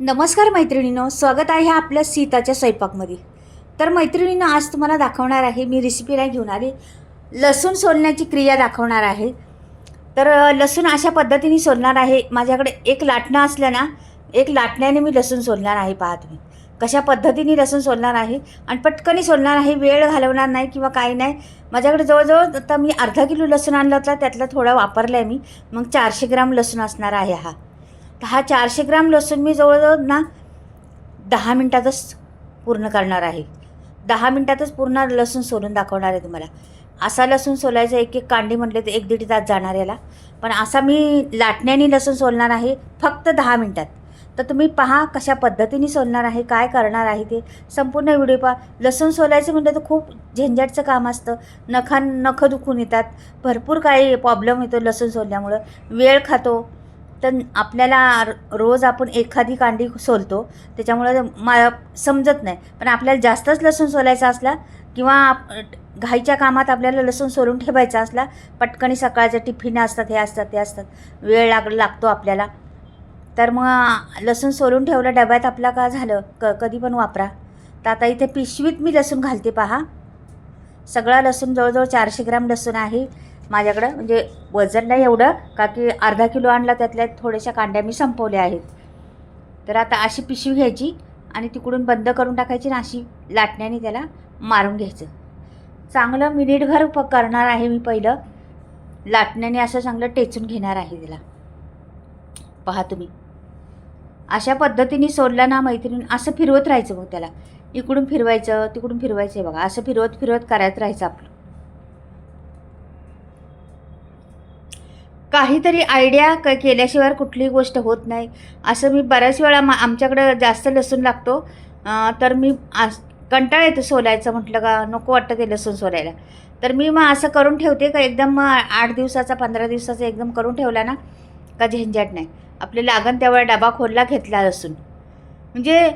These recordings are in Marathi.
नमस्कार मैत्रिणीनं स्वागत आहे आपल्या सीताच्या स्वयंपाकमध्ये. तर मैत्रिणीनं आज तुम्हाला दाखवणार आहे मी रेसिपीला घेऊन आली. लसूण सोलण्याची क्रिया दाखवणार आहे. तर लसूण अशा पद्धतीने सोलणार आहे. माझ्याकडे एक लाटणं असलं ना एक लाटण्याने मी लसूण सोलणार आहे पहा तुम्ही. कशा पद्धतीने लसूण सोलणार आहे आणि पटकनी सोलणार आहे वेळ घालवणार नाही किंवा काही नाही. माझ्याकडे जवळजवळ आता मी अर्धा किलो लसूण आणला होता त्यातला थोडा वापरला आहे मी. मग चारशे ग्राम लसूण असणार आहे हा. हा चारशे ग्राम लसूण मी जवळजवळ ना दहा मिनटातच पूर्ण करणार आहे. दहा मिनटातच पूर्ण लसूण सोलून दाखवणार आहे तुम्हाला. असा लसूण सोलायचा एक एक कांडी म्हटले तर एक दीड तास जाणार याला. पण असा मी लाटण्याने लसूण सोलणार आहे फक्त दहा मिनटात. तर तुम्ही पहा कशा पद्धतीने सोलणार आहे काय करणार आहे ते. संपूर्ण व्हिडिओ पहा. लसूण सोलायचं म्हटलं तर खूप झंझटचं काम असतं. नखां नखं दुखून येतात. भरपूर काही प्रॉब्लेम येतो लसूण सोलल्यामुळं. वेळ खातो. तर आपल्याला रोज आपण एखादी कांडी सोलतो त्याच्यामुळं मा समजत नाही. पण आपल्याला जास्तच लसूण सोलायचा असला किंवा आप- घाईच्या कामात आपल्याला लसूण सोलून ठेवायचा असला पटकनी सकाळच्या टिफिन असतात हे असतात ते असतात वेळ लाग लागतो आपल्याला. तर मग लसूण सोलून ठेवलं डब्यात आपला का झालं? क कधी पण वापरा. तर आता इथे पिशवीत मी लसूण घालते पहा. सगळा लसूण जवळजवळ चारशे ग्राम लसूण आहे. माझ्याकडं म्हणजे वजन नाही एवढं का की अर्धा किलो आणला त्यातल्या थोड्याशा कांड्या मी संपवल्या आहेत. तर आता अशी पिशवी घ्यायची आणि तिकडून बंद करून टाकायची आणि अशी लाटण्याने त्याला मारून घ्यायचं. चांगलं मिनिटभर प करणार आहे मी पहिलं. लाटण्याने असं चांगलं टेचून घेणार आहे त्याला पहा तुम्ही. अशा पद्धतीने सोडलं ना मैत्रीण असं फिरवत राहायचं मग त्याला. इकडून फिरवायचं तिकडून फिरवायचं आहे बघा. असं फिरवत फिरवत करायचं राहायचं आपलं. काहीतरी आयडिया क केल्याशिवाय कुठलीही गोष्ट होत नाही. असं मी बऱ्याच वेळा मा आमच्याकडं जास्त लसूण लागतो. तर मी आस कंटाळा येतो सोलायचं म्हटलं का नको वाटतं ते लसूण सोलायला. तर मी मग असं करून ठेवते का एकदम मग आठ दिवसाचा पंधरा दिवसाचा एकदम करून ठेवला ना का झंझट नाही. आपले लागण त्यावेळेला डबा खोलला घेतला लसूण. म्हणजे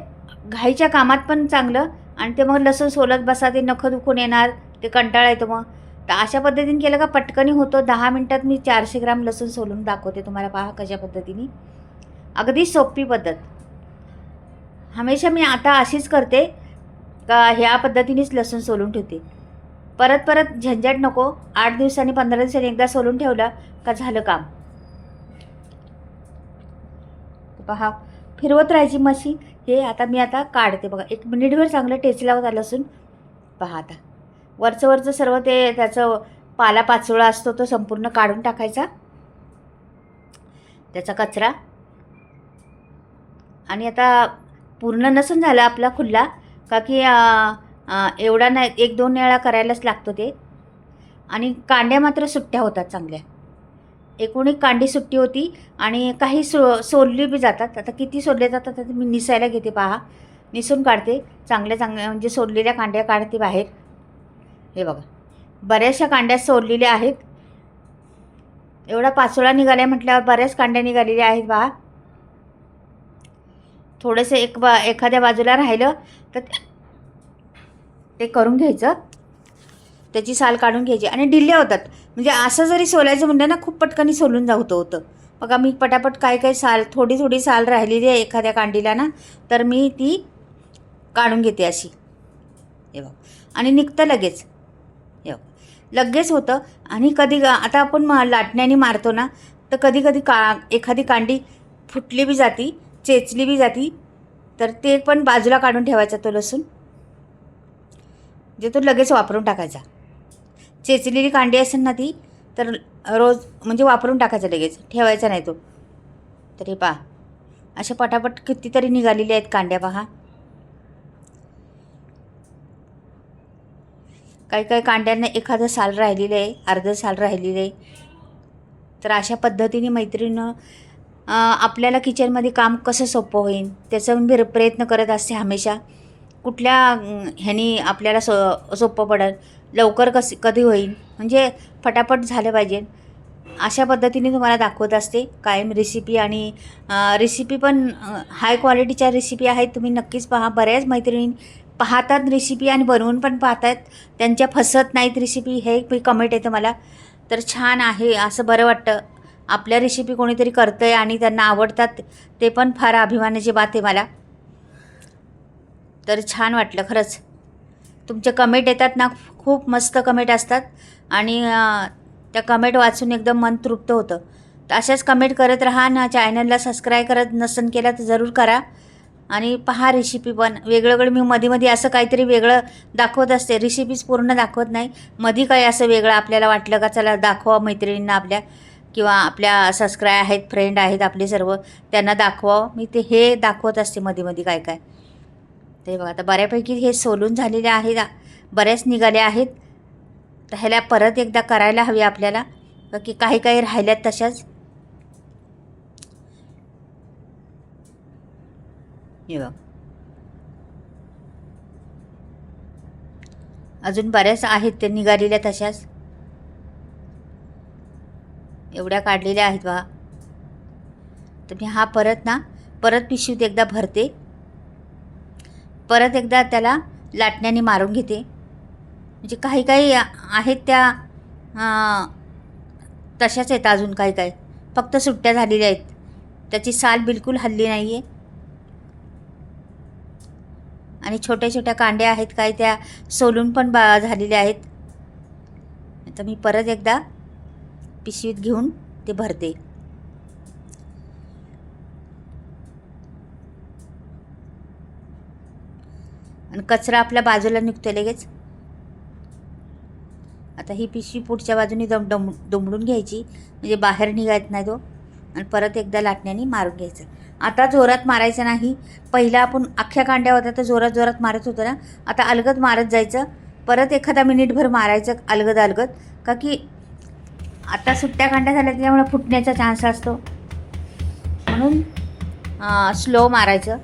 घाईच्या कामात पण चांगलं आणि ते मग लसूण सोलत बसा ते नखं दुखून येणार ते कंटाळा येतो मग. तर अशा पद्धतीने केलं का? पटकनी होतो. दहा मिनटात मी चारशे ग्राम लसूण सोलून दाखवते तुम्हाला. पहा कशा पद्धतीने. अगदी सोपी पद्धत. हमेशा मी आता अशीच करते का? ह्या पद्धतीनेच लसूण सोलून ठेवते. परत परत झंझट नको. आठ दिवसांनी पंधरा दिवसांनी एकदा सोलून ठेवलं का झालं काम. पहा फिरवत राहायची मशीन. हे आता मी आता काढते बघा. एक मिनिटभर चांगलं टेचला होता लसूण. पहा आता. वरचं वरचं सर्व ते त्याचं पाला पाचोळा असतो तो संपूर्ण काढून टाकायचा. त्याचा कचरा. आणि आता पूर्ण नसून झाला आपला खुल्ला का की एवढा नाही एक दोन वेळा करायलाच लागतो ते. आणि कांड्या मात्र सुट्ट्या होतात चांगल्या. एकूण एक कांडी सुट्टी होती आणि काही सो सोलली बी जातात. आता किती सोडले जातात मी निसायला घेते पहा. निसून काढते. चांगल्या चांगल्या म्हणजे सोडलेल्या कांड्या काढते बाहेर. हे बघा. बऱ्याचशा कांड्या सोडलेल्या आहेत. एवढा पाचोळा निघाला म्हटल्यावर बऱ्याच कांड्या निघालेल्या आहेत बा. थोडंसं एक बा एखाद्या बाजूला राहिलं तर ते- करून घ्यायचं. त्याची साल काढून घ्यायची. आणि डिल्ल्या होतात. म्हणजे असं जरी सोलायचं म्हणलं ना खूप पटकनी सोलून जावतं होतं. बघा मी पटापट काय काय साल थोडी थोडी साल राहिलेली आहे एखाद्या कांडीला ना तर मी ती काढून घेते अशी. हे बघ. आणि निघतं लगेच. लगेच होतं. आणि कधी आता आपण मा- लाटण्याने मारतो ना तर कधी कधी का एखादी कांडी फुटली बी जाती चेचली बी जाती तर ते पण बाजूला काढून ठेवायचा तो लसूण. जे तो लगेच वापरून टाकायचा. चेचलेली कांडी असेल ना ती तर रोज म्हणजे वापरून टाकायचा लगेच ठेवायचा नाही तो. तरी पहा अशा पटापट कितीतरी निघालेल्या आहेत कांड्या पहा काही काही कांड्यांना एखादं साल राहिलेलं आहे अर्धं साल राहिलेलं आहे. तर अशा पद्धतीने मैत्रिणीनं आपल्याला किचनमध्ये काम कसं सोपं होईल त्याचा मी प्रयत्न करत असते हमेशा. कुठल्या ह्यानी आपल्याला सो सोपं पडेल लवकर कस कधी होईल म्हणजे फटाफट झालं पाहिजे. अशा पद्धतीने तुम्हाला दाखवत असते कायम रेसिपी आणि रेसिपी पण हाय क्वालिटीच्या रेसिपी आहेत तुम्ही नक्कीच पहा. बऱ्याच मैत्रिणी पाहतात रेसिपी आणि बनवून पण पाहतात. त्यांच्या फसत नाहीत रेसिपी हे मी कमेंट येतं मला. तर छान आहे. असं बरं वाटतं. आपल्या रेसिपी कोणीतरी करतं आहे आणि त्यांना आवडतात ते पण फार अभिमानाची बात आहे मला. तर छान वाटलं खरंच. तुमचे कमेंट येतात ना खूप मस्त कमेंट असतात. आणि त्या कमेंट वाचून एकदम मन तृप्त होतं. तर अशाच कमेंट करत राहा. ना चॅनलला सबस्क्राईब करत नसन केला तर जरूर करा. आणि पहा रेसिपी पण. वेगळं मी मध्ये मध्ये असं काहीतरी वेगळं दाखवत असते. रेसिपीज पूर्ण दाखवत नाही. मध्ये काही असं वेगळं आपल्याला वाटलं का चला दाखवा मैत्रिणींना आपल्या किंवा आपल्या सबस्क्राय आहेत फ्रेंड आहेत आपले सर्व त्यांना दाखवा मी ते हे दाखवत असते मध्ये मध्ये काय काय. ते बघा आता बऱ्यापैकी हे सोलून झालेले आहेत. बऱ्याच निघाले आहेत. तर ह्याला परत एकदा करायला हवी आपल्याला. की काही काही राहिल्यात तशाच. हे बघ. अजून बऱ्याच आहेत ते निघालेल्या तशाच. एवढ्या काढलेल्या आहेत बा तर मी हा परत ना परत पिशवीत एकदा भरते. परत एकदा त्याला लाटण्याने मारून घेते. म्हणजे काही काही आहेत त्या तशाच आहेत अजून काही काही. फक्त सुट्ट्या झालेल्या आहेत. त्याची साल बिलकुल हल्ली नाही आहे आणि छोट्या छोट्या कांड्या आहेत काय त्या सोलून पण बा झालेल्या आहेत. आता मी परत एकदा पिशवीत घेऊन ते भरते. आणि कचरा आपल्या बाजूला निघतो लगेच. आता ही पिशवी पुढच्या बाजूने दम डम दुमडून घ्यायची. म्हणजे बाहेर निघायत नाही तो. आणि परत एकदा लाटण्याने मारून घ्यायचं. आता जोरात मारायचं नाही. पहिला आपण अख्ख्या कांड्या होत्या तर जोरात जोरात मारत होतो ना आता अलगद मारत जायचं. परत एखादा मिनिटभर मारायचं अलगद अलगद. का की आता सुट्ट्या कांड्या झाल्या त्यामुळे फुटण्याचा चान्स असतो. म्हणून स्लो मारायचं.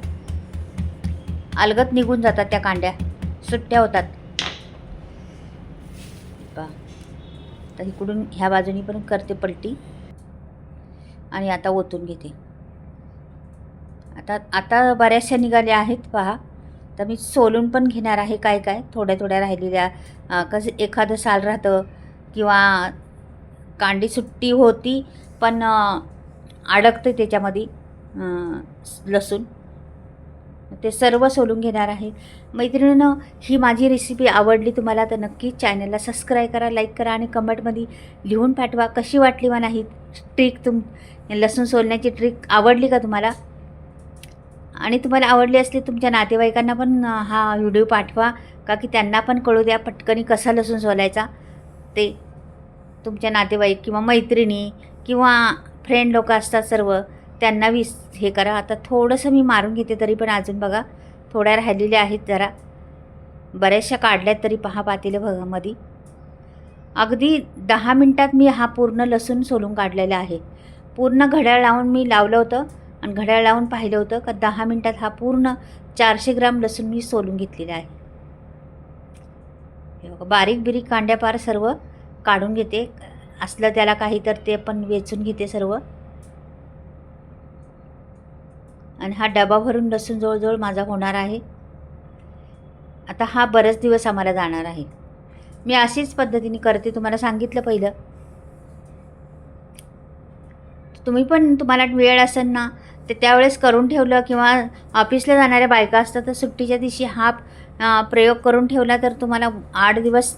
अलगद निघून जातात त्या कांड्या. सुट्ट्या होतात. तर इकडून ह्या बाजूनी पण करते पलटी. आणि आता ओतून घेते. आता आता बऱ्याचशा निघाल्या आहेत पहा. तर मी सोलून पण घेणार आहे काय काय? थोड्या थोड्या राहिलेल्या. कसं एखादं साल राहतं किंवा कांडी सुट्टी होती पण अडकते त्याच्यामध्ये लसूण. ते सर्व सोलून घेणार आहे. मैत्रिणीनं ही माझी रेसिपी आवडली तुम्हाला तर नक्की चॅनलला सबस्क्राईब करा लाईक करा आणि कमेंटमध्ये लिहून पाठवा कशी वाटली मला ही ट्रिक तुम लसूण सोलण्याची ट्रिक आवडली का तुम्हाला? आणि तुम्हाला आवडली असली तुमच्या नातेवाईकांना पण हा व्हिडिओ पाठवा का की त्यांना पण कळू द्या पटकनी कसा लसूण सोलायचा? ते तुमच्या नातेवाईक किंवा मैत्रिणी किंवा फ्रेंड लोक असतात सर्व त्यांना विस हे करा. आता थोडंसं मी मारून घेते तरी पण अजून बघा. थोड्या राहिलेल्या आहेत जरा. बऱ्याचशा काढल्यात तरी पहा पातेलं बघा मध्ये अगदी दहा मिनटात मी हा पूर्ण लसूण सोलून काढलेला आहे. पूर्ण घड्याळ लावून मी लावलं होतं आणि घड्याळ लावून पाहिलं होतं का दहा मिनटात हा पूर्ण चारशे ग्राम लसूण मी सोलून घेतलेला आहे. हे बघा बारीक बिरीक कांड्या पार सर्व काढून घेते. असलं त्याला काही तर ते पण वेचून घेते सर्व. आणि हा डबा भरून लसूण जवळजवळ माझा होणार आहे. आता हा बरेच दिवस आम्हाला जाणार आहे. मी अशीच पद्धतीने करते तुम्हाला सांगितलं पहिलं. तुम्ही पण तुम्हाला वेळ असेल ना ते त्यावेळेस करून ठेवलं किंवा ऑफिसला जाणाऱ्या बायका असतात तर सुट्टीच्या दिवशी हा प्रयोग करून ठेवला तर तुम्हाला आठ दिवस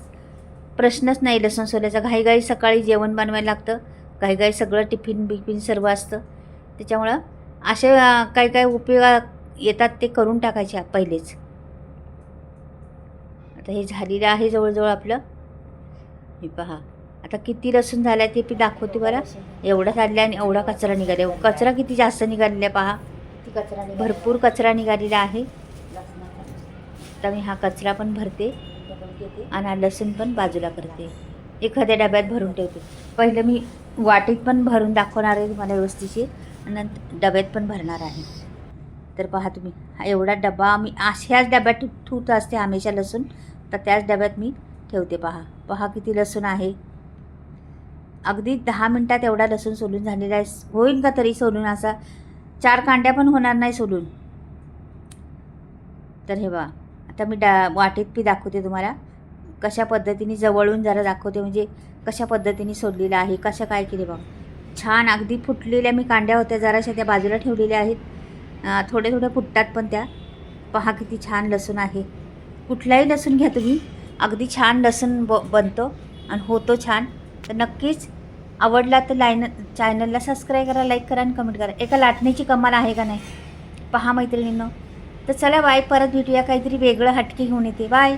प्रश्नच नाही लसूण सोल्याचा. घाईघाई सकाळी जेवण बनवायला लागतं. घाईघाई सगळं टिफिन बिफिन सर्व असतं. त्याच्यामुळं असे काही काही उपयोग येतात ते करून टाकायचे पहिलेच. आता हे झालेलं आहे जवळजवळ आपलं. हे पहा. आता किती लसूण झाला ते मी दाखवते बरं. एवढा झालेला आणि एवढा कचरा निघाला कचरा किती जास्त निघालेला आहे पहा. कचरा भरपूर कचरा निघालेला आहे. आता मी हा कचरा पण भरते आणि हा लसूण पण बाजूला करते. एखाद्या डब्यात भरून ठेवते. पहिलं मी वाटीत पण भरून दाखवणार आहे तुम्हाला व्यवस्थितशीर आणि नंतर डब्यात पण भरणार आहे. तर पहा तुम्ही हा एवढा डबा मी अशाच डब्यात ठेव- ठेवत असते हमेशा लसूण. तर त्याच डब्यात मी ठेवते पहा. पहा किती लसूण आहे. अगदी दहा मिनटात एवढा लसूण सोलून झालेला आहे. होईल का तरी सोलून? असा चार कांड्या पण होणार नाही सोलून. तर हे बा आता मी डा वाटेत पी दाखवते तुम्हाला. कशा पद्धतीने जवळून जरा दाखवते म्हणजे कशा पद्धतीने सोडलेलं आहे कशा काय केले बा छान अगदी फुटलेल्या मी कांड्या होत्या जराशा त्या बाजूला ठेवलेल्या आहेत. थोडे थोडे फुटतात पण त्या. पहा किती छान लसूण आहे. कुठलाही लसूण घ्या तुम्ही. अगदी छान लसूण ब बनतो आणि होतो छान. तर नक्कीच आवडला तर लाईन चॅनलला सबस्क्राईब करा लाईक करा आणि कमेंट करा. एका लाटण्याची कमाल आहे का नाही? पहा मैत्रिणींनो. तर चला बाय परत भेटूया. काहीतरी वेगळं हटके घेऊन येते. बाय